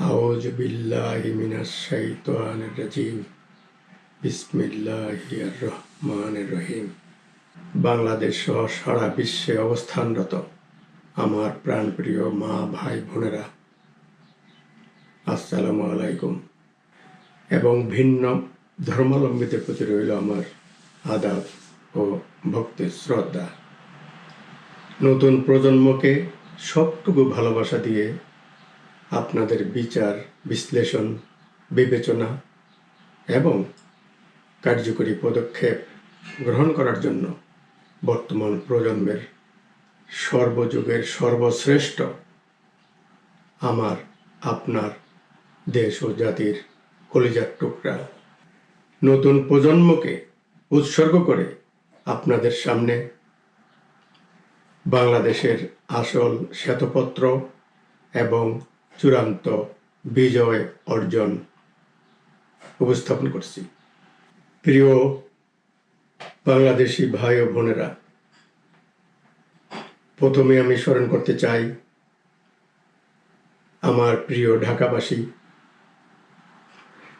أعوذ بالله من الشيطان الرجيم بسم الله الرحمن الرحيم বাংলাদেশ সহ সারা বিশ্বে অবস্থানরত আমার প্রাণপ্রিয় মা ভাই বোনেরা আসসালামু আলাইকুম এবং ভিন্ন ধর্মাবলম্বীদের প্রতি রইল আমার আদাব ও ভক্তির শ্রদ্ধা নতুন প্রজন্মকে সবটুকু ভালোবাসা দিয়ে আপনাদের বিচার, বিশ্লেষণ, বিবেচনা এবং কার্যকরী পদক্ষেপ গ্রহণ করার জন্য বর্তমান প্রজন্মের সর্বযুগের সর্বশ্রেষ্ঠ আমার, আপনার দেশ ও জাতির কলিজার টুকরা। নতুন প্রজন্মকে উৎসর্গ করে আপনাদের সামনে বাংলাদেশের আসল শ্বেতপত্র এবং চূড়ান্ত বিজয় অর্জন উপস্থাপন করছি। প্রিয় বাংলাদেশি ভাই ও বোনেরা, প্রথমে আমি স্মরণ করতে চাই আমার প্রিয় ঢাকাবাসী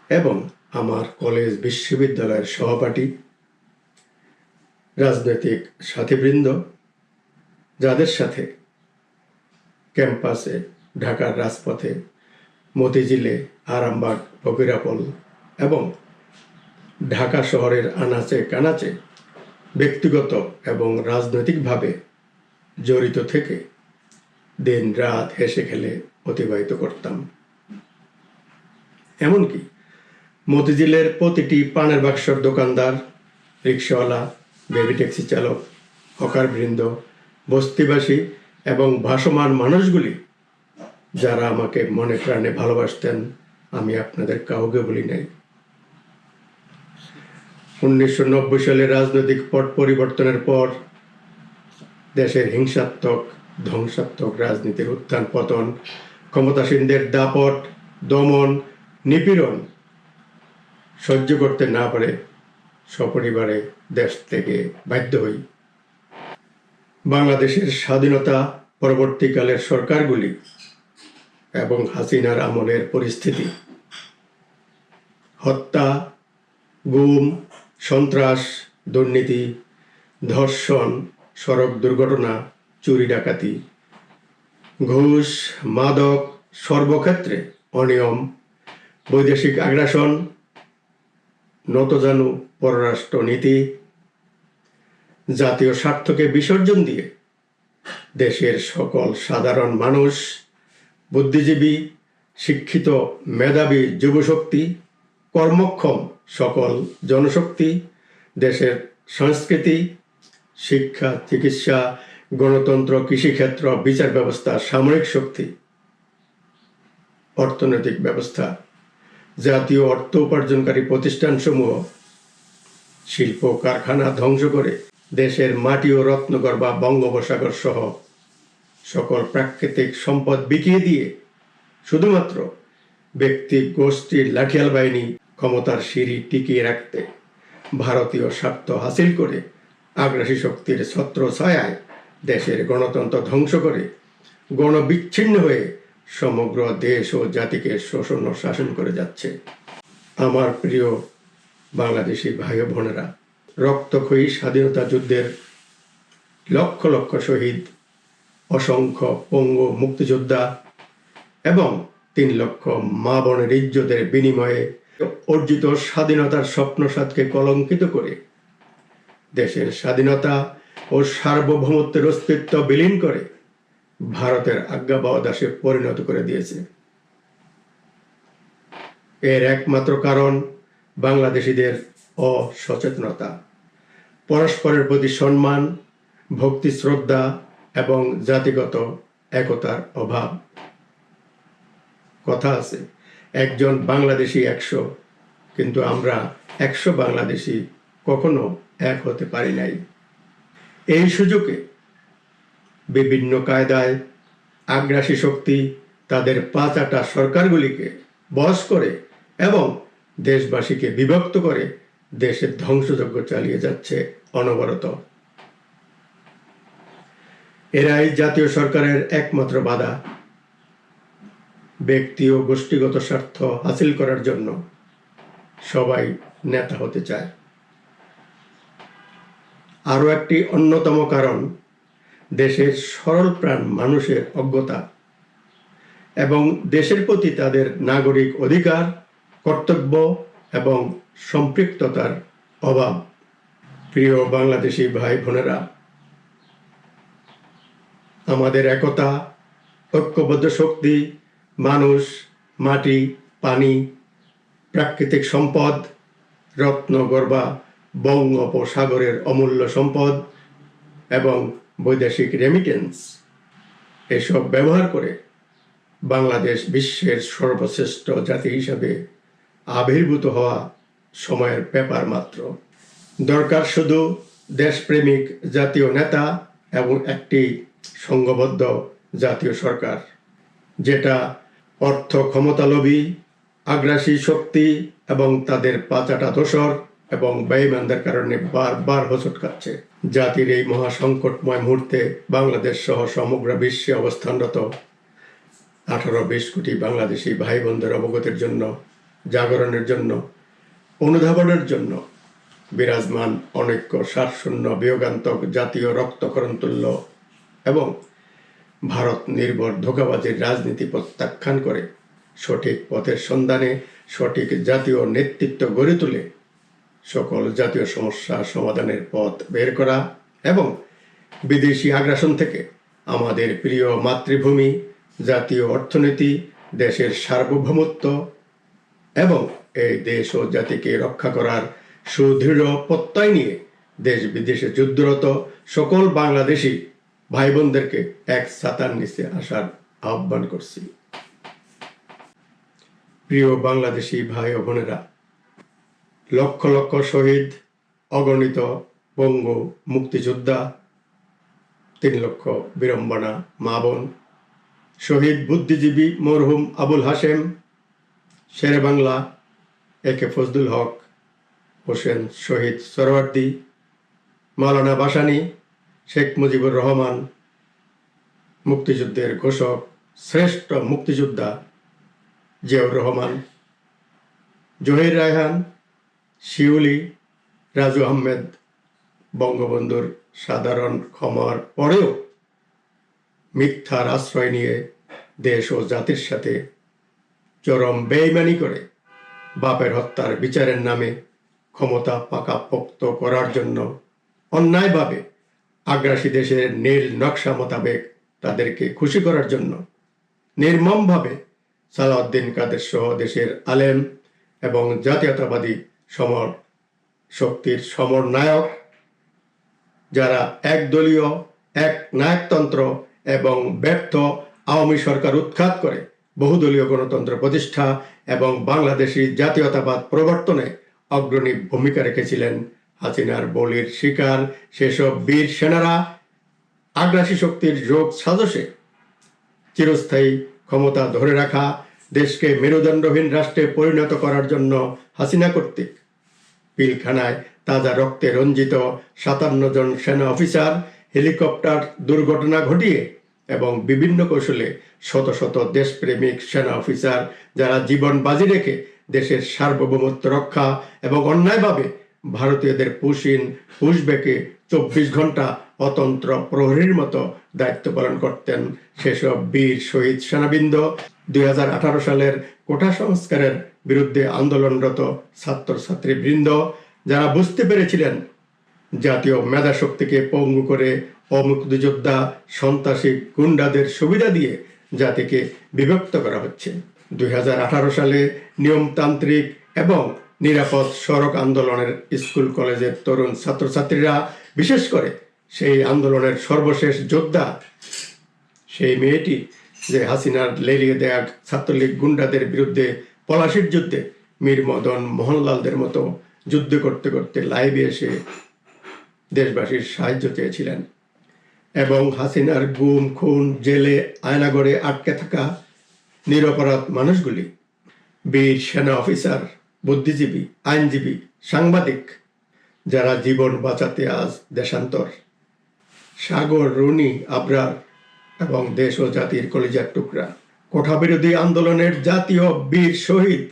এবং আমার কলেজ বিশ্ববিদ্যালয়ের সহপাঠী, রাজনৈতিক সাথীবৃন্দ, যাদের সাথে ক্যাম্পাসে ঢাকার রাজপথে মতিঝিলে, আরামবাগ, ফকিরাপল এবং ঢাকা শহরের আনাচে কানাচে ব্যক্তিগত এবং রাজনৈতিকভাবে জড়িত থেকে দিন রাত হেসে খেলে অতিবাহিত করতাম। এমনকি মতিঝিলের প্রতিটি পানের বাক্সর দোকানদার, রিক্সাওয়ালা, বেবি ট্যাক্সি চালক হকার বৃন্দ বস্তিবাসী এবং ভাসমান মানুষগুলি যারা আমাকে মনে প্রাণে ভালোবাসতেন, আমি আপনাদের কাউকে বলি নাই। উনিশশো নব্বই সালে রাজনৈতিক পট পরিবর্তনের পর দেশের হিংসাত্মক, ধ্বংসাত্মক রাজনীতির উত্থান, পতন, ক্ষমতাসীনদের দাপট, দমন, নিপীড়ন সহ্য করতে না পারে সপরিবারে দেশ থেকে বাধ্য হই। বাংলাদেশের স্বাধীনতা পরবর্তীকালের সরকারগুলি এবং হাসিনার আমলের পরিস্থিতি। হত্যা, গুম, সন্ত্রাস, দুর্নীতি, ধর্ষণ, সড়ক দুর্ঘটনা, চুরি ডাকাতি, ঘুষ, মাদক সর্বক্ষেত্রে অনিয়ম, বৈদেশিক আগ্রাসন, নতজানু পররাষ্ট্র নীতি জাতীয় স্বার্থকে বিসর্জন দিয়ে দেশের সকল সাধারণ মানুষ বুদ্ধিজীবী, শিক্ষিত, মেধাবী যুবশক্তি, কর্মক্ষম সকল জনশক্তি, দেশের সংস্কৃতি, শিক্ষা, চিকিৎসা, গণতন্ত্র, কৃষিক্ষেত্র, বিচার ব্যবস্থা, সামরিক শক্তি, অর্থনৈতিক ব্যবস্থা, জাতীয় অর্থ উপার্জনকারী প্রতিষ্ঠানসমূহ, শিল্প কারখানা ধ্বংস করে দেশের মাটি ও রত্নগর বা বঙ্গোপসাগর সহ সকল প্রাকৃতিক সম্পদ বিকিয়ে দিয়ে শুধুমাত্র ব্যক্তি গোষ্ঠীর লাঠিয়াল বাহিনী ক্ষমতার সিঁড়ি টিকিয়ে রাখতে ভারতীয় স্বার্থ হাসিল করে আগ্রাসী শক্তির ছত্র ছায়ায় দেশের গণতন্ত্র ধ্বংস করে গণবিচ্ছিন্ন হয়ে সমগ্র দেশ ও জাতিকে শোষণ ও শাসন করে যাচ্ছে। আমার প্রিয় বাংলাদেশি ভাই বোনেরা, রক্তক্ষয়ী স্বাধীনতা যুদ্ধের লক্ষ লক্ষ শহীদ অসংখ্য পঙ্গু মুক্তিযোদ্ধা এবং তিন লক্ষ মা বোনের ইজ্জতের বিনিময়ে অর্জিত স্বাধীনতার স্বপ্নসাদকে কলঙ্কিত করে দেশের স্বাধীনতা ও সার্বভৌমত্বের অস্তিত্ব বিলীন করে ভারতের আজ্ঞাবহ দাসে পরিণত করে দিয়েছে। এর একমাত্র কারণ বাংলাদেশিদের অসচেতনতা। পরস্পরের প্রতি সম্মান, ভক্তি, শ্রদ্ধা এবং জাতিগত একতার অভাব। কথা আছে, একজন বাংলাদেশি একশো, কিন্তু আমরা একশো বাংলাদেশি কখনো এক হতে পারি নাই। এই সুযোগে বিভিন্ন কায়দায় আগ্রাসী শক্তি তাদের পাঁচাটা সরকারগুলিকে বস করে এবং দেশবাসীকে বিভক্ত করে দেশের ধ্বংসযজ্ঞ চালিয়ে যাচ্ছে অনবরত। এরাই জাতীয় সরকারের একমাত্র বাধা। ব্যক্তি ও গোষ্ঠীগত স্বার্থ হাসিল করার জন্য সবাই নেতা হতে চায়। আরও একটি অন্যতম কারণ, দেশের সরল প্রাণ মানুষের অজ্ঞতা এবং দেশের প্রতি তাদের নাগরিক অধিকার, কর্তব্য এবং সম্পৃক্ততার অভাব। প্রিয় বাংলাদেশি ভাই বোনেরা আমাদের একতা ঐক্যবদ্ধ শক্তি মানুষ, মাটি, পানি, প্রাকৃতিক সম্পদ রত্নগর্বা বঙ্গোপসাগরের অমূল্য সম্পদ এবং বৈদেশিক রেমিটেন্স এসব ব্যবহার করে বাংলাদেশ বিশ্বের সর্বশ্রেষ্ঠ জাতি হিসাবে আবির্ভূত হওয়া সময়ের ব্যাপার মাত্র। দরকার শুধু দেশপ্রেমিক জাতীয় নেতা এবং একটি সংঘবদ্ধ জাতীয় সরকার, যেটা অর্থ ক্ষমতালোভী, আগ্রাসী শক্তি এবং তাদের পাচাটা দোসর এবং বেইমানদের কারণে বারবার হোঁচট খাচ্ছে। জাতির এই মহাসংকটময় মুহূর্তে বাংলাদেশ সহ সমগ্র বিশ্বে অবস্থানরত আঠারো বিশ কোটি বাংলাদেশি ভাই বোনদের অবগতির জন্য, জাগরণের জন্য, অনুধাবনের জন্য বিরাজমান অনৈক্য সারশূন্য বিয়োগান্তক জাতীয় রক্তকরণ তুল্য এবং ভারত নির্ভর ধোকাবাজির রাজনীতি প্রত্যাখ্যান করে সঠিক পথের সন্ধানে সঠিক জাতীয় নেতৃত্ব গড়ে তুলে সকল জাতীয় সমস্যা সমাধানের পথ বের করা এবং বিদেশি আগ্রাসন থেকে আমাদের প্রিয় মাতৃভূমি, জাতীয় অর্থনীতি, দেশের সার্বভৌমত্ব এবং এই দেশ ও জাতিকে রক্ষা করার সুদৃঢ় প্রত্যয় নিয়ে দেশ বিদেশে যুদ্ধরত সকল বাংলাদেশি ভাই বোনদেরকে এক সাতার নিচে আসার আহ্বান করছি। প্রিয় বাংলাদেশি ভাই ও বোনেরা, লক্ষ লক্ষ শহীদ, অগণিত বঙ্গ মুক্তিযোদ্ধা, তিন লক্ষ বিড়ম্বনা মা বোন শহীদ বুদ্ধিজীবী মরহুম আবুল হাশেম, শেরে বাংলা এ কে ফজলুল হক হোসেন শহীদ সরওয়ার্দী, মাওলানা বাসানি শেখ মুজিবুর রহমান, মুক্তিযুদ্ধের ঘোষক, শ্রেষ্ঠ মুক্তিযোদ্ধা জিয়াউর রহমান, জহির রায়হান, শিউলি, রাজু আহমেদ, বঙ্গবন্ধুর সাধারণ ক্ষমার পরেও মিথ্যার আশ্রয় নিয়ে দেশ ও জাতির সাথে চরম বেইমানি করে বাপের হত্যার বিচারের নামে ক্ষমতা পাকাপোক্ত করার জন্য অন্যায়ভাবে আগ্রাসী দেশের নীল নকশা মোতাবেক তাদেরকে খুশি করার জন্য নির্মমভাবে সালাউদ্দিন কাদের সহ দেশের আলেম এবং জাতীয়তাবাদী সমর শক্তির সমরনায়ক যারা একদলীয়, এক নায়কতন্ত্র এবং ব্যর্থ আওয়ামী সরকার উৎখাত করে বহুদলীয় গণতন্ত্র প্রতিষ্ঠা এবং বাংলাদেশি জাতীয়তাবাদ প্রবর্তনে অগ্রণী ভূমিকা রেখেছিলেন হাসিনার বলির শিকার সেসব বীর সেনারা আগ্রাসী শক্তির যোগ সাজসে। চিরস্থায়ী ক্ষমতা ধরে রাখা দেশকে মেরুদণ্ডহীন রাষ্ট্রে পরিণত করার জন্য হাসিনা কর্তৃক পিলখানায় তাজা রক্তে রঞ্জিত সাতান্ন জন সেনা অফিসার, হেলিকপ্টার দুর্ঘটনা ঘটিয়ে এবং বিভিন্ন কৌশলে শত শত দেশপ্রেমিক সেনা অফিসার যারা জীবন বাজি রেখে দেশের সার্বভৌমত্ব রক্ষা এবং অন্যায়ভাবে ভারতীয়দের পুশিন পুশবেকে চব্বিশ ঘণ্টা অতন্ত্র প্রহরীর মতো দায়িত্ব পালন করতেন সেসব বীর শহীদ সেনাবৃন্দ। দুই হাজার আঠারো সালের কোটা সংস্কারের বিরুদ্ধে আন্দোলনরত ছাত্রছাত্রী বৃন্দ যারা বুঝতে পেরেছিলেন জাতীয় মেধা শক্তিকে পঙ্গু করে অমুক্তিযোদ্ধা সন্ত্রাসী গুন্ডাদের সুবিধা দিয়ে জাতিকে বিভক্ত করা হচ্ছে। দুই হাজার আঠারো সালে নিয়মতান্ত্রিক এবং নিরাপদ সড়ক আন্দোলনের স্কুল কলেজের তরুণ ছাত্রছাত্রীরা, বিশেষ করে সেই আন্দোলনের সর্বশেষ যোদ্ধা সেই মেয়েটি যে হাসিনার লেলিয়ে দেয়া ছাত্রলীগ গুন্ডাদের বিরুদ্ধে পলাশির যুদ্ধে মীর মদন মোহনলালদের মতো যুদ্ধ করতে করতে লাইভে এসে দেশবাসীর সাহায্য চেয়েছিলেন এবং হাসিনার গুম, খুন, জেলে, আয়নাগড়ে আটকে থাকা নিরপরাধ মানুষগুলি, বীর সেনা অফিসার বুদ্ধিজীবী, আইনজীবী, সাংবাদিক, যারা জীবন বাঁচাতে আজ দেশান্তর। সাগর, রুনি, আবরার এবং দেশ ও জাতির কলিজার টুকরা। কোঠাবিরোধী আন্দোলনের জাতীয় বীর শহীদ,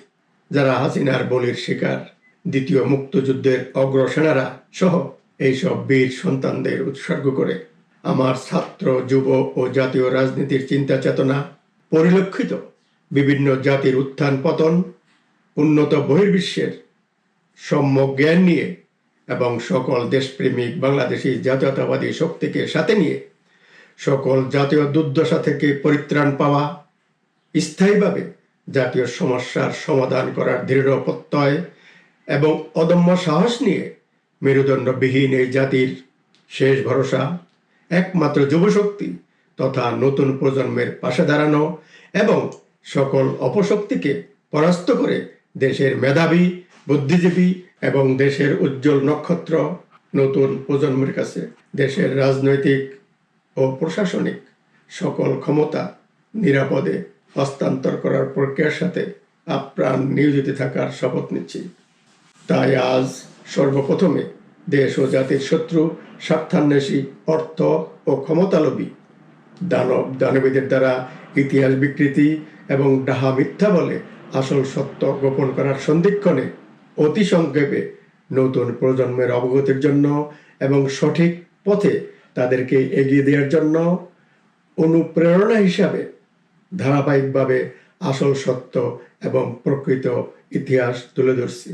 যারা হাসিনার বলির শিকার। দ্বিতীয় মুক্তযুদ্ধের অগ্রসেনারা সহ এইসব বীর সন্তানদের উৎসর্গ করে। আমার ছাত্র, যুব ও জাতীয় রাজনীতির চিন্তা চেতনা পরিলক্ষিত। বিভিন্ন জাতির উত্থান পতন উন্নত বহির্বিশ্বের সম্যক জ্ঞান নিয়ে এবং সকল দেশপ্রেমিক বাংলাদেশি জাতীয়তাবাদী শক্তিকে সাথে নিয়ে সকল জাতীয় দুর্দশা থেকে পরিত্রাণ পাওয়া, স্থায়ীভাবে জাতীয় সমস্যার সমাধান করার দৃঢ় প্রত্যয় এবং অদম্য সাহস নিয়ে মেরুদণ্ডবিহীন এই জাতির শেষ ভরসা, একমাত্র যুবশক্তি তথা নতুন প্রজন্মের পাশে দাঁড়ানো এবং সকল অপশক্তিকে পরাস্ত করে দেশের মেধাবী, বুদ্ধিজীবী এবং দেশের উজ্জ্বল নক্ষত্র নতুন প্রজন্মের কাছে দেশের রাজনৈতিক ও প্রশাসনিক সকল ক্ষমতা নিরাপদে হস্তান্তর করার প্রক্রিয়ার সাথে আপ্রাণ নিয়োজিত থাকার শপথ নিচ্ছি। তাই আজ সর্বপ্রথমে দেশ ও জাতির শত্রু, স্বার্থান্বেষী, অর্থ ও ক্ষমতালোভী দানব দানবীদের দ্বারা ইতিহাস বিকৃতি এবং ডাহা মিথ্যা বলে আসল সত্য গোপন করার সন্ধিক্ষণে অতি সংক্ষেপে নতুন প্রজন্মের অবগতির জন্য এবং সঠিক পথে তাদেরকে এগিয়ে দেওয়ার জন্য অনুপ্রেরণা হিসাবে ধারাবাহিকভাবে আসল সত্য এবং প্রকৃত ইতিহাস তুলে ধরছি।